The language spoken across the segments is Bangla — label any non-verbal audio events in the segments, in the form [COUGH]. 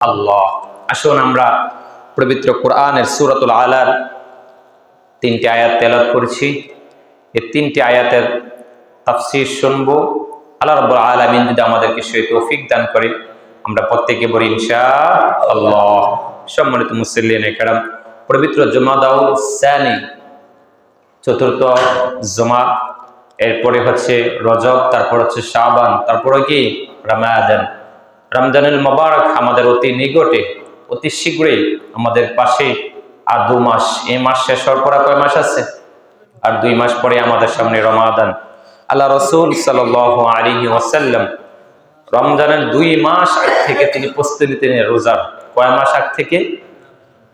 আল্লাহ আসুন আমরা পবিত্র কোরআনের সুরাতুল আলার তিনটি আয়াত তেলাত করেছি। এই তিনটি আয়াতের তাফসির শুনব। আল্লাহ রব্বুল আলামিন যদি আমাদেরকে সে তৌফিক দান করে আমরা প্রত্যেকে বলি ইনশা আল্লাহ সম্মানিত মুসল্লিন একরাম, পবিত্র জমা দাউ সানি, চতুর্থ জমা এরপরে হচ্ছে রজব, তারপর হচ্ছে শাবান, তারপরে কি? রামায়াদান রমজানুল মোবারক আমাদের অতি নিকটে, অতি শীঘ্রই আমাদের পাশে। আর দু মাস, এ মাস শেষ হওয়ার পর কয় মাস আছে? আর দুই মাস পরে আমাদের সামনে রমাদান। আল্লাহ রসুল সাল আলী ওয়াসাল্লাম রমজানের দুই মাস আগ থেকে তিনি প্রস্তুতি নিতেন রোজার। কয় মাস আগ থেকে?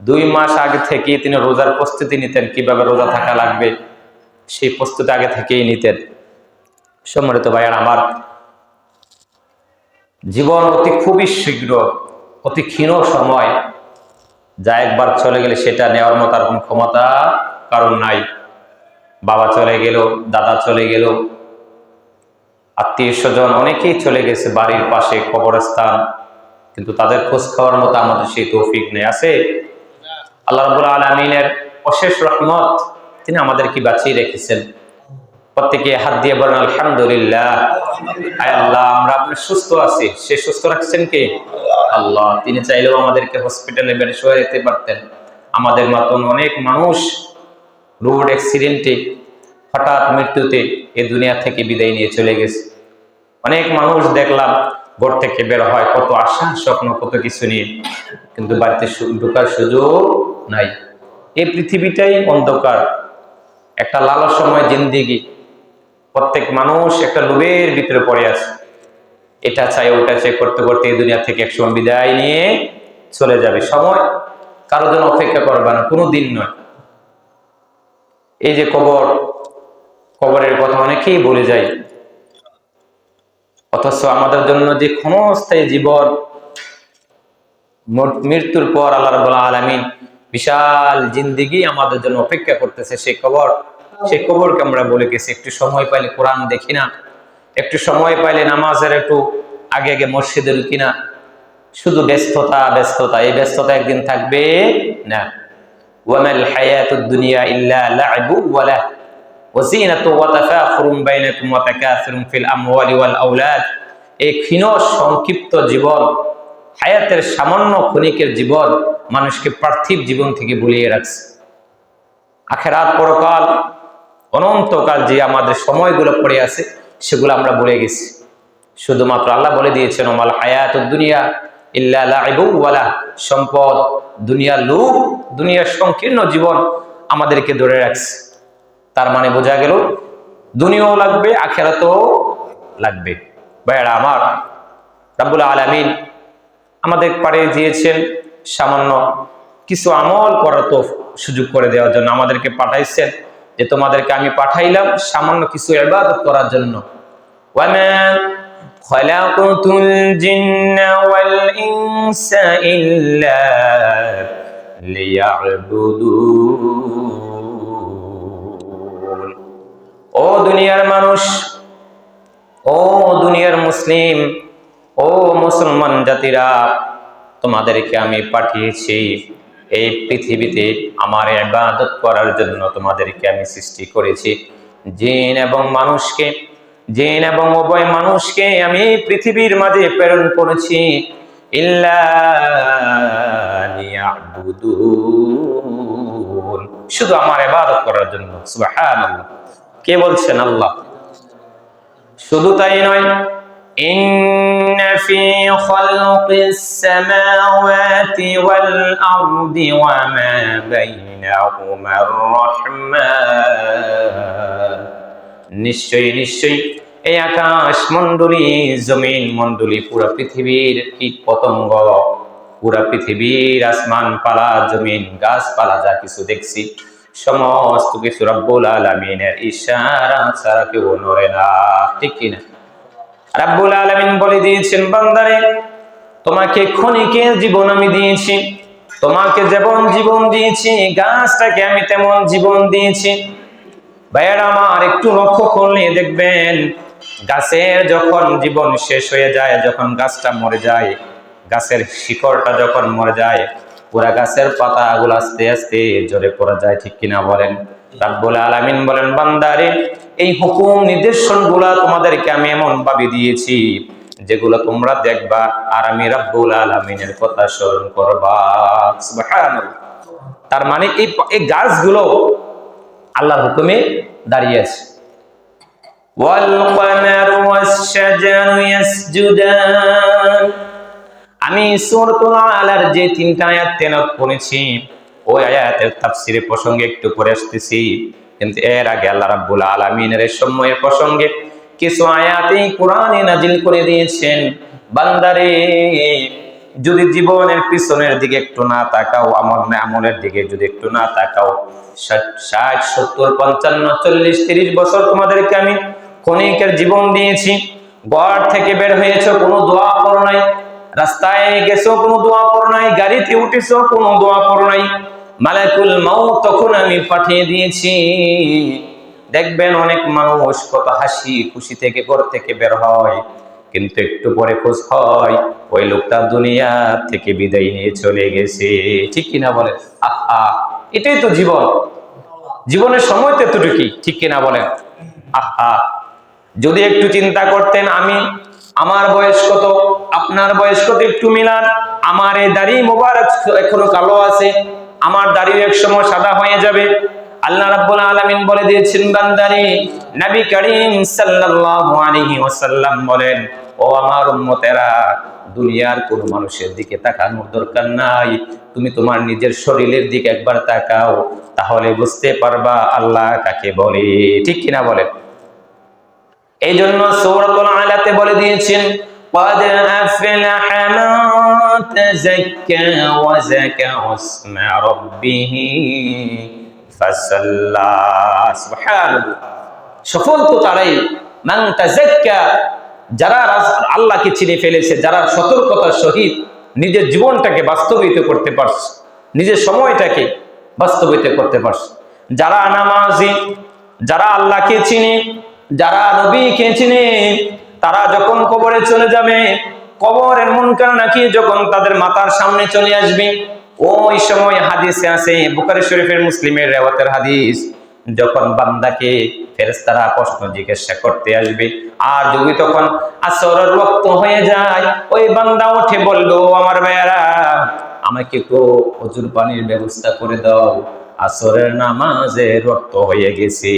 দুই মাস আগে থেকে তিনি রোজার প্রস্তুতি নিতেন, কীভাবে রোজা থাকা লাগবে, সেই প্রস্তুতি আগে থেকেই নিতেন। সম্মানিত ভাইয়ার, আমার জীবন অতি খুবই শীঘ্র, অতি ক্ষীণ সময়, যা একবার চলে গেলে সেটা নেওয়ার মতো আর কোনো ক্ষমতা কারণ নাই। বাবা চলে গেল, দাদা চলে গেল, আত্মীয় স্বজন অনেকেই চলে গেছে বাড়ির পাশে কবরস্থান, কিন্তু তাদের খোঁজ খাওয়ার মতো আমাদের সেই তৌফিক নেই। আছে? আল্লাহ রবুল আলমিনের অশেষ রহমত, তিনি আমাদেরকে বাঁচিয়ে রেখেছেন। প্রত্যেকে হাত দিয়ে বলেন, আলহামদুলিল্লাহ। আল্লাহ, আমরা আপনার সুস্থ আছি। সে সুস্থ রাখছেন কে? আল্লাহ। তিনি চাইলেও আমাদেরকে হসপিটালে বেড়ে শুয়ে যেতে পারতেন। আমাদের মতন অনেক মানুষ রোড অ্যাক্সিডেন্টে হঠাৎ মৃত্যুতে এ দুনিয়া থেকে বিদায় নিয়ে চলে গেছে। অনেক মানুষ দেখলাম ঘর থেকে বের হয়, কত আশা, স্বপ্ন, কত কিছু নিয়ে। কিন্তু বাড়িতে ঢোকার সুযোগ নাই। এই পৃথিবীটাই অন্ধকার। একটা লালসময় জিন্দিগি। প্রত্যেক মানুষ একটা লোভের ভিতরে পড়ে আছে। এটা চাই ওটা চাই করতে করতে এই দুনিয়া থেকে একসময় বিদায় নিয়ে চলে যাবে। সময় কারোর জন্য অপেক্ষা করবে না কোনো দিন নয়। এই যে কবর, কবরের কথা অনেকেই বলে যায়, অথচ আমাদের জন্য যে ক্ষণস্থায়ী জীবন মৃত্যুর পর আল্লাহ রাব্বুল আলামিন বিশাল জিন্দিগি আমাদের জন্য অপেক্ষা করতেছে সেই কবর। সেই কবরকে আমরা বলে গেছি, একটু সময় পাইলে কোরআন দেখি না, একটু সময় পাইলে নামাজের একটু আগে আগে মসজিদে ঢুকি না শুধু ব্যস্ততা ব্যস্ততা, এই ব্যস্ততা একদিন থাকবে না। ক্ষীণ সংক্ষিপ্ত জীবন সামান্য জীবন মানুষকে পার্থিব জীবন থেকে রাখছে। আখেরাত পরকাল অনন্তকাল যে আমাদের সময়গুলো পড়ে আছে, সেগুলো আমরা ভুলে গেছি। শুধুমাত্র আল্লাহ বলে দিয়েছেন, ওমাল হায়াত দুনিয়া ইল্লা লাইবু সম্পদ দুনিয়ার লোক দুনিয়ার সংকীর্ণ জীবন আমাদেরকে ধরে রাখছে। তার মানে বোঝা গেল, দুনিয়াও লাগবে, আখেরাতও লাগবে। ভাইয়ারা আমার, রাব্বুল আলামিন আমাদের পারে দিয়েছেন সামান্য কিছু আমল করার তো সুযোগ করে দেওয়ার জন্য আমাদেরকে পাঠাইছেন। যে তোমাদেরকে আমি পাঠাইলাম সামান্য কিছু ইবাদত করার জন্য। ও দুনিয়ার মানুষ, ও দুনিয়ার মুসলিম, ও মুসলমান জাতিরা, তোমাদেরকে আমি পাঠিয়েছি। এই পৃথিবীতে আমার ইবাদত করার জন্য তোমাদেরকে আমি সৃষ্টি করেছি। জিন এবং মানুষকে, জিন এবং উভয় মানুষকে আমি পৃথিবীর মাঝে প্রেরণ করেছি। শুধু আমার ইবাদত করার জন্য কে বলছেন আল্লাহ? শুধু তাই নয় في خلق السماوات والأرض وما بينهما الرحمن নিশ্চয়ই নিশ্চয়ই এই আকাশ মণ্ডলী জমিন মণ্ডলী পুরা পৃথিবীর কীট পতঙ্গ পুরা পৃথিবীর আসমান পালা জমিন গাছপালা যা কিছু দেখছি সমস্ত কিছু রব্বুল আলমিনের ইশারা ছাড়া কেউ নড়ে না ঠিক কিনা রাব্বুল আলামিন বলে দিয়েছেন, বান্দারে, তোমাকে ক্ষণিকের জীবন আমি দিয়েছি, তোমাকে যেমন জীবন দিয়েছি, গাছটাকে আমি তেমন জীবন দিয়েছি। ভাইয়ার আমার, একটু লক্ষ্য করলে দেখবেন, গাছের যখন জীবন শেষ হয়ে যায়, যখন গাছটা মরে যায়, গাছের শিকড়টা যখন মরে যায়, পুরা গাছের পাতাগুলো আস্তে আস্তে জোরে পড়ে যায়, ঠিক কিনা বলেন? রাব্বুল আলামিন বলেন, বান্দারে, এই হুকুম নির্দেশনগুলা তোমাদেরকে আমি এমন ভাবে দিয়েছি, যেগুলো তোমরা দেখবা আর আমি রাব্বুল আলামিনের কথা স্মরণ করবা। তার মানে এই এই গাছগুলো আল্লাহর হুকুমে দাঁড়িয়ে আছে। আমি সুরতুল আলার যে তিনটা আয়াত তেনত করেছি ওই আয়াতের তাফসীরের প্রসঙ্গে একটু পরে আসতেছি। কিন্তু এর আগে আল্লাহ রাব্বুল আলামিনের এই সময়ের প্রসঙ্গে কিছু আয়াত এই কোরআনে নাজিল করে দিয়েছেন। বান্দারে, যদি জীবনের পিছনের দিকে একটু না তাকাও, আমল না আমলের দিকে যদি একটু না তাকাও, ষাট সত্তর, পঞ্চান্ন, চল্লিশ, তিরিশ বছর তোমাদেরকে আমি ক্ষণিকের জীবন দিয়েছি। ঘর থেকে বের হয়েছে, কোনো দোয়া পড়ো নাই। রাস্তায় গেছো, কোনো দোয়া পড়ো নাই। গাড়িতে উঠেছ, কোনো দোয়া পড়ো নাই। মালাকুল মাউ তখন আমি পাঠিয়ে দিয়েছি। দেখবেন অনেক মানুষ কত হাসি খুশি থেকে ঘর থেকে বের হয়, কিন্তু একটু পরে খোঁজ হয়, ওই লোকটা দুনিয়া থেকে বিদায় নিয়ে চলে গেছে। ঠিক কিনা বলে আহা, এটাই তো জীবন। জীবনের সময় তো এতটুকুই ঠিক কিনা বলেন? আহা, যদি একটু চিন্তা করতেন আমি, আমার বয়স কত? আপনার বয়স কত? একটু মিলান। আমার এই দাড়ি মোবারক এখনও কালো আছে। আমার দাড়ি এক সময় সাদা হয়ে যাবে আল্লাহ রাব্বুল আলামিন বলে দিয়েছেন বান্দারে নবী করিম সাল্লাল্লাহু আলাইহি ওয়াসাল্লাম বলেন ও আমার উম্মতেরা দুনিয়ার কোন মানুষের দিকে তাকানোর দরকার নাই তুমি তোমার নিজের শরীরের দিকে একবার তাকাও তাহলে বুঝতে পারবা আল্লাহ কাকে বলে ঠিক কিনা বলেন এই জন্য সৌরতুল আলাতে বলে দিয়েছেন قد أفلح من تزكى وزكى اسم ربه فصلى سبحان الله সফল তো তারাই মান তাজাক্কা যারা রাস- আল্লাহকে চিনে ফেলেছে যারা সতর্কতার সহিত নিজের জীবনটাকে বাস্তবায়িত করতে পারছে নিজের সময়টাকে বাস্তবায়িত করতে পারছে যারা নামাজি যারা আল্লাহকে চিনে যারা নবীকে চিনে তারা যখন কবরে চলে যাবে কবরের মন নাকি যখন তাদের মাথার সামনে চলে আসবে? ওই সময় হাদিসে আছে, বুখারী শরীফের মুসলিমের রেওয়াতের হাদিস, যখন বান্দাকে ফেরেস্তারা প্রশ্ন জিজ্ঞাসা করতে আসবে, আর যদি তখন আসরের রক্ত হয়ে যায়, ওই বান্দা উঠে বলল আমার ভাইয়ারা, আমাকে একটু অজুর পানির ব্যবস্থা করে দাও, আসরের নামাজে রক্ত হয়ে গেছে।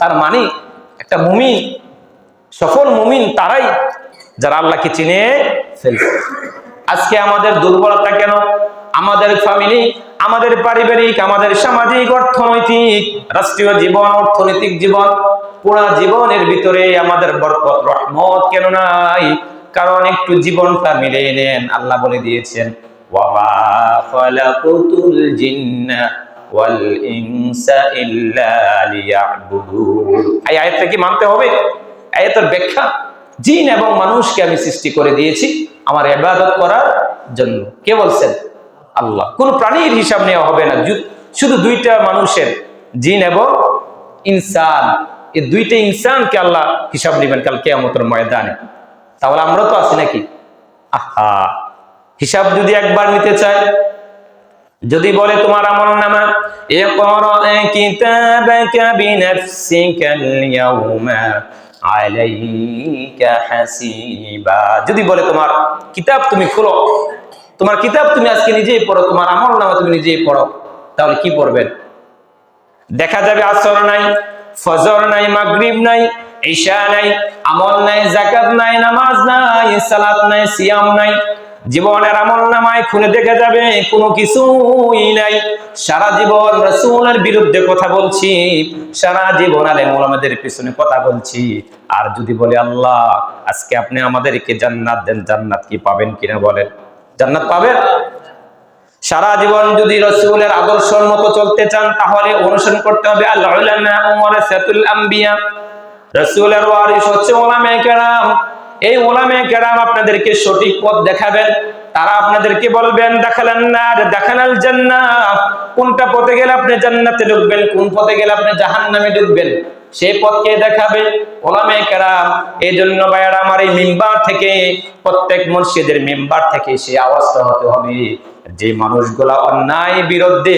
তার মানে একটা মুমিন, সফল মুমিন তারাই যারা আল্লাহকে চিনে ফেলছে। আজকে আমাদের দুর্বলতা কেন? আমাদের ফ্যামিলি আমাদের পারিবারিক, আমাদের সামাজিক, অর্থনৈতিক, রাষ্ট্রীয় জীবন, অর্থনৈতিক জীবন, পুরা জীবনের ভিতরে আমাদের বরকত, রহমত কেন নাই? কারণ একটু জীবনটা মিলিয়ে নেন, আল্লাহ বলে দিয়েছেন আয়াতটা কি মানতে হবে? আয়াতের ব্যাখ্যা? জিন এবং মানুষকে আমি সৃষ্টি করে দিয়েছি আমার এবাদত করার জন্য। কে বলছেন? আল্লাহ। কোন প্রাণীর হিসাব নেওয়া হবে না। শুধু দুইটা মানুষের, জিন এবং ইনসান। এই দুইটা ইনসানকে আল্লাহ হিসাব নেবেন কাল কেয়ামতের ময়দানে। তাহলে আমরা তো আছি নাকি? আহা! হিসাব যদি একবার নিতে চাই যদি বলে তোমার আমল নামা, ইকরা কিতাবাকা বিনাফসিকাল ইয়াউমা যদি বলে তোমার কিতাব তুমি খোলো, তোমার কিতাব তুমি আজকে নিজেই পড়ো, তোমার আমল নামা তুমি নিজেই পড়ো, তাহলে কি পড়বেন? দেখা যাবে আসর নাই, ফজর নাই, মাগরিব নাই, ঈশা নাই, আমল নাই জাকাত নাই, নামাজ নাই, সালাত নাই, সিয়াম নাই জীবনের আমল নামায় খুলে দেখে যাবে, কোনো কিছুই নাই। সারা জীবন রাসূলের বিরুদ্ধে কথা বলছি, সারা জীবন আলেম ওলামাদের পিছনে কথা বলছি। আর যদি বলে, আল্লাহ, আজকে আপনি আমাদেরকে জান্নাত দেন, জান্নাত কি পাবেন কিনা বলেন? জান্নাত পাবেন? সারা জীবন যদি রসুলের আদর্শের মতো চলতে চান, তাহলে অনুসরণ করতে হবে আল্লাহ রসুলের ওয়ারিস হচ্ছে ওলামে কেরাম। এই ওলামে কেরাম আপনাদেরকে সঠিক পথ দেখাবেন। তারা আপনাদেরকে বলবেন, দেখালেন না দেখানাল জান্নাত। কোনটা পথে গেলে আপনি জান্নাতে ঢুকবেন, কোন পথে গেলে আপনি জাহান্নামে ঢুকবেন, সে পথকে দেখাবে? ওলামে কেরাম এই জন্য ভাইয়ারা আমার এই মেম্বার থেকে, প্রত্যেক মসজিদের মেম্বার থেকে সে আওয়াজটা হতে হবে। যে মানুষগুলা অন্যায় বিরুদ্ধে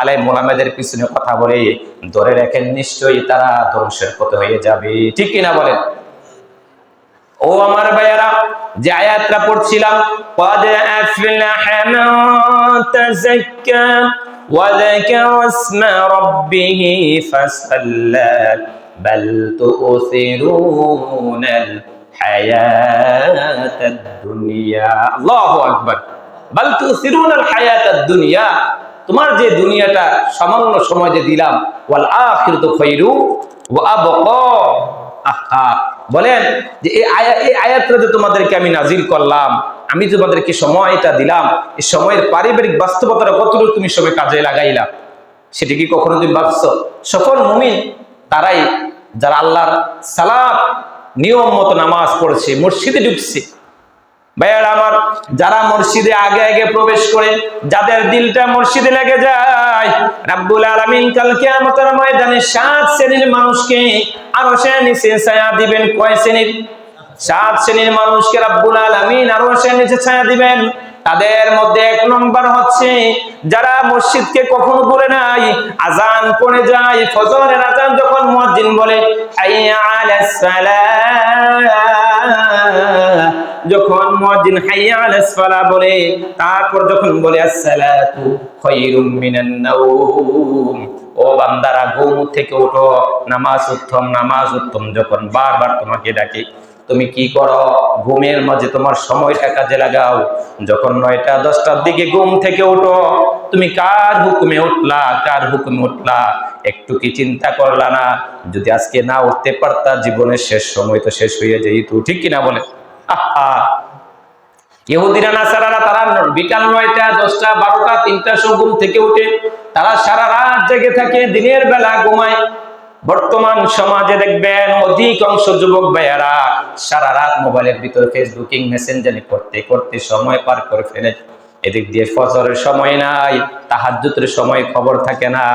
আলাই মোলামেদের পিছনে কথা বলে, ধরে রাখেন নিশ্চয়ই তারা ধ্বংসের পথে হয়ে যাবে। ঠিক কিনা বলেন? ও আমার ভাইয়ারা যে আয়াতটা পড়ছিলাম قد أفلح من تزكى وذكر اسم ربه فصلى بل تؤثرون الحياة الدنيا الله أكبر بل تؤثرون الحياة الدنيا তোমার যে দুনিয়াটা সামান্য সময় যে দিলাম ওয়াল আখিরাতু খায়রু ওয়া আবকা আহা বলেন যে এই আয়া, এই আয়াতটা যে তোমাদেরকে আমি নাজিল করলাম, আমি তোমাদেরকে সময়টা দিলাম, এই সময়ের পারিবারিক বাস্তবতাটা কতটুকু তুমি সবে কাজে লাগাইলা, সেটা কি কখনো তুমি ভাবছ? সফল মুমিন তারাই যারা আল্লাহর সালাত, নিয়ম মতো নামাজ পড়ছে, মসজিদে ঢুকছে ভাইয়ার আমার, যারা মসজিদে আগে আগে প্রবেশ করে, যাদের দিলটা মসজিদে লেগে যায় সাত শ্রেণির মানুষকে আরও সে ছায়া দিবেন। কয় শ্রেণির? সাত শ্রেণির মানুষকে রাব্বুল আলামিন আরও সে নিচে ছায়া দিবেন। তাদের মধ্যে এক নম্বর হচ্ছে, যারা মসজিদকে কখনো বলে নাই আজান পড়ে যায়, ফজরের আজান যখন মুয়াজ্জিন বলে হাইয়া আলাস সালাহ যখন মুয়াজ্জিন হাইয়া আলাস সালাহ বলে, তারপর যখন বলে, আসসালাতু খায়রুম মিনান নাওম ও বান্দারা, ঘুম থেকে ওঠো, নামাজ উত্তম নামাজ উত্তম, যখন বারবার তোমাকে ডাকে, তুমি কি করো? ঘুমের মাঝে তোমার সময়টা কাজে লাগাও। যখন নয়টা, দশটার দিকে ঘুম থেকে ওঠো, তুমি কার হুকুমে উঠলা, কার হুকুমে উঠলা? একটু কি চিন্তা করলা না? যদি আজকে না উঠতে পারতা, জীবনের শেষ সময় তো শেষ হয়ে যেত ঠিক কিনা বলে? আহা [LAUGHS] ইহুদিরা নাসারারা তারা বিকাল নয়টা, দশটা, বারোটা, তিনটা সময় ঘুম থেকে উঠে তারা সারা রাত জেগে থাকে, দিনের বেলা ঘুমায়। বর্তমান সমাজে দেখবেন অধিকাংশ যুবক ভাইয়ারা সারা রাত মোবাইলের ভিতরে ফেসবুকিং, মেসেঞ্জারি করতে করতে সময় পার করে ফেলে। এদিক দিয়ে ফজরের সময় নাই তাহাজ্জুতের সময় খবর থাকে না।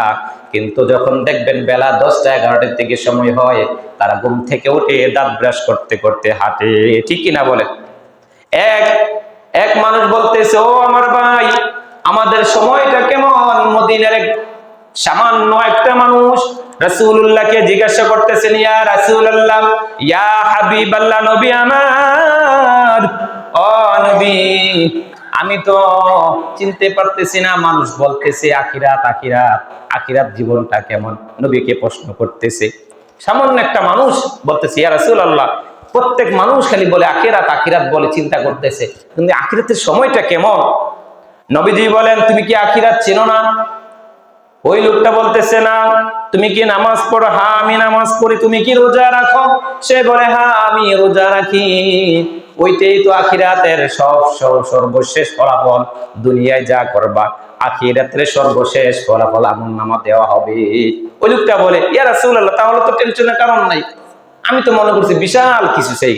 কিন্তু যখন দেখবেন বেলা দশটা, এগারোটার দিকে সময় হয়, তারা ঘুম থেকে উঠে দাঁত ব্রাশ করতে করতে হাঁটে। ঠিক কিনা বলে? এক এক মানুষ বলতেছে, ও আমার ভাই, আমাদের সময়টা কেমন? মদিনার এক সামান্য একটা মানুষ রাসূলুল্লাহকে জিজ্ঞাসা করতেছেন, ইয়া রাসূলুল্লাহ, ইয়া হাবিবাল্লাহ, নবী আমার? ও আমি তো চিনতে পারতেছি না, মানুষ বলতেছে আখিরাত আখিরাত আখিরাত জীবনটা কেমন? নবীকে প্রশ্ন করতেছে। সামান্য একটা মানুষ বলতেছে, ইয়া রাসূলুল্লাহ প্রত্যেক মানুষ খালি বলে আখিরাত আখিরাত বলে চিন্তা করতেছে। কিন্তু আখিরাতের সময়টা কেমন? নবীজি বলেন, তুমি কি আখিরাত চেনো না? ওই লোকটা বলতেছে, না। তুমি কি নামাজ পড়ো? হ্যাঁ আমি নামাজ পড়ি। তুমি কি রোজা রাখো? সে বলে হ্যাঁ আমি রোজা রাখি। ওইটাই তো আখিরাতের সব সর্বশেষ ফলাফল। দুনিয়ায় যা করবা, আখিরাতের সর্বশেষ ফলাফল আমন নামা দেওয়া হবে। ওই লোকটা বলে, ইয়া রাসূলুল্লাহ, তাহলে তো টেনশনের কারণ নাই। আমি তো মনে করছি বিশাল কিছু সেই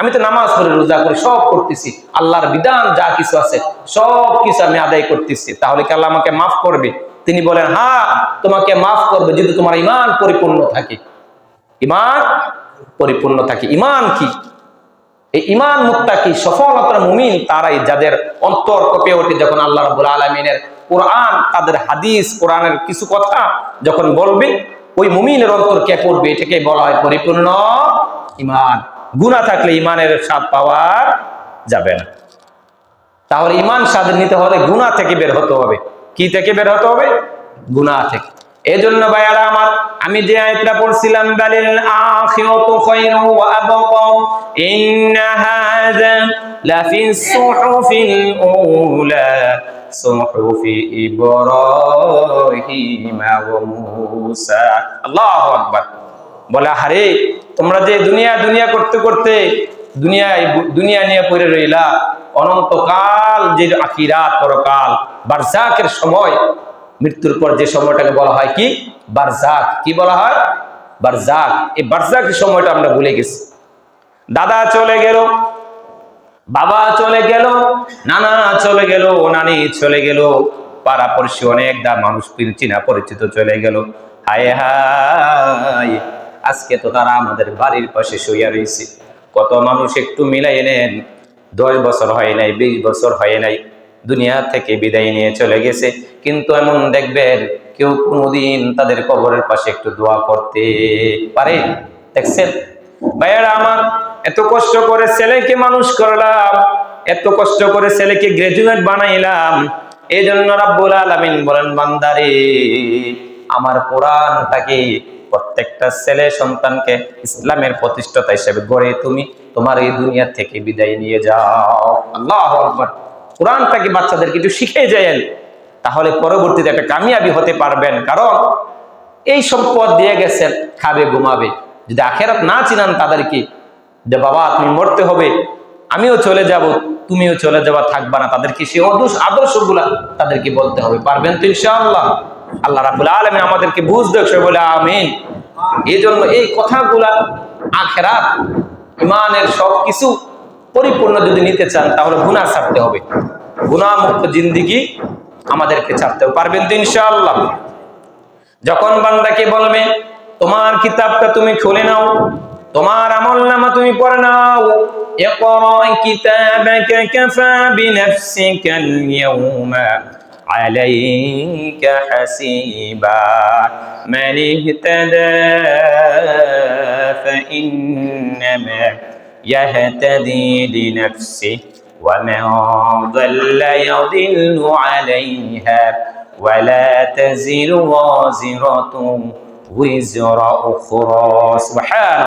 আমি তো নামাজ পড়ে রোজা করে, সব করতেছি। আল্লাহর বিধান যা কিছু আছে, সব কিছু আমি আদায় করতেছি। তাহলে কি আল্লাহ আমাকে মাফ করবে? তিনি বলেন হ্যাঁ তোমাকে মাফ করবে যদি তোমার ইমান পরিপূর্ণ থাকে। ইমান পরিপূর্ণ থাকে। ইমান কি? এই ইমান মুক্তাকি সফলতার মুমিন তারাই যাদের অন্তর কপে ওঠে যখন আল্লাহ রাব্বুল আলামিনের কোরআন, তাদের হাদিস, কোরআনের কিছু কথা যখন বলবে, ওই মুমিনের অন্তর কে পড়বে এটাকে বলা হয় পরিপূর্ণ ইমান গুণা থাকলে ইমানের স্বাদ পাওয়া যাবে না। তাহলে ইমান স্বাদ নিতে হলে গুণা থেকে বের হতে হবে। কি থেকে বের হতে হবে? গুণা থেকে। এজন্য ভাইয়ারা আমার, আমি যে আয়াতটা পড়ছিলাম বালিল আখিরাতু খায়রু ওয়া আবকা ইন্না হাযা লাফি সুহুফিল উলা সুহুফি ইব্রাহিম ওয়া মূসা আল্লাহু আকবার বলে হারে তোমরা যে দুনিয়া দুনিয়া করতে করতে দুনিয়ায়, দুনিয়া নিয়ে পড়ে রইলা, অনন্তকাল যে আখিরাত, পরকাল বারজাকের সময় মৃত্যুর পর যে সময়টাকে বলা হয় কি? বারজাক। কি বলা হয়? বারজাক। এই বারজাকের সময়টা আমরা ভুলে গেছি। দাদা চলে গেল, বাবা চলে গেল, নানা চলে গেল, নানি চলে গেল। পাড়া পড়শি অনেক দা মানুষ চিনা পরিচিত চলে গেল। হায় হায়, আজকে তো তারা আমাদের বাড়ির পাশে শুয়ে রয়েছে কত মানুষ একটু মিলাই নেন। দশ বছর হয় নাই, বিশ বছর হয় নাই। দুনিয়া থেকে বিদায় নিয়ে চলে গেছে। কিন্তু এমন দেখবেন কেউ কোনোদিন তাদের কবরের পাশে একটু দোয়া করতে পারে। দেখছেন? ভাইয়ারা আমার, এত কষ্ট করে ছেলেকে মানুষ করলাম, এত কষ্ট করে ছেলেকে গ্রাজুয়েট বানাইলাম এই জন্য রাব্বুল আলামিন বলেন, বান্দারে, আমার কোরআনটাকে প্রত্যেকটা ছেলে সন্তানকে ইসলামের প্রতিষ্ঠাতা হিসেবে গড়ে তুমি তোমার এই দুনিয়া থেকে বিদায় নিয়ে যাও। আল্লাহ আকবার। কোরআনটাকে বাচ্চাদেরকে একটু শিখে যায়েন তাহলে পরবর্তীতে একটা কামিয়াবি হতে পারবেন। কারণ এই সম্পদ দিয়ে গেছেন, খাবে, ঘুমাবে। যদি আখেরাত না চিনান তাদেরকে, যে বাবা, তুমি মরতে হবে, আমিও চলে যাব, তুমিও চলে যাবা, থাকবা না। তাদেরকে সেই আদর্শ আদর্শগুলা তাদেরকে বলতে হবে। পারবেন তো ইনশাআল্লাহ? আল্লাহ রাবুল আলমী আমাদেরকে বুঝতে সে বলে আমিন। এই জন্য এই কথাগুলা আখেরাত ইমানের সব কিছু পরিপূর্ণ যদি নিতে চান, তাহলে গুনাহ ছাড়তে হবে। গুণামুক্ত জিন্দিগি আমাদেরকে ছাড়তে হবে পারবেন তো ইনশাআল্লাহ যখন বান্দাকে বলবে তোমার কিতাবটা তুমি খুলে নাও তোমার আমল নামা তুমি পড়ে নাও اقرأ كتابك كفى بنفسك اليوم عليك حسيبا من اهتدى فإنما يهتدي لنفسه ومن ضل يضل عليها ولا تزر وازرة وزر أخرى. سبحان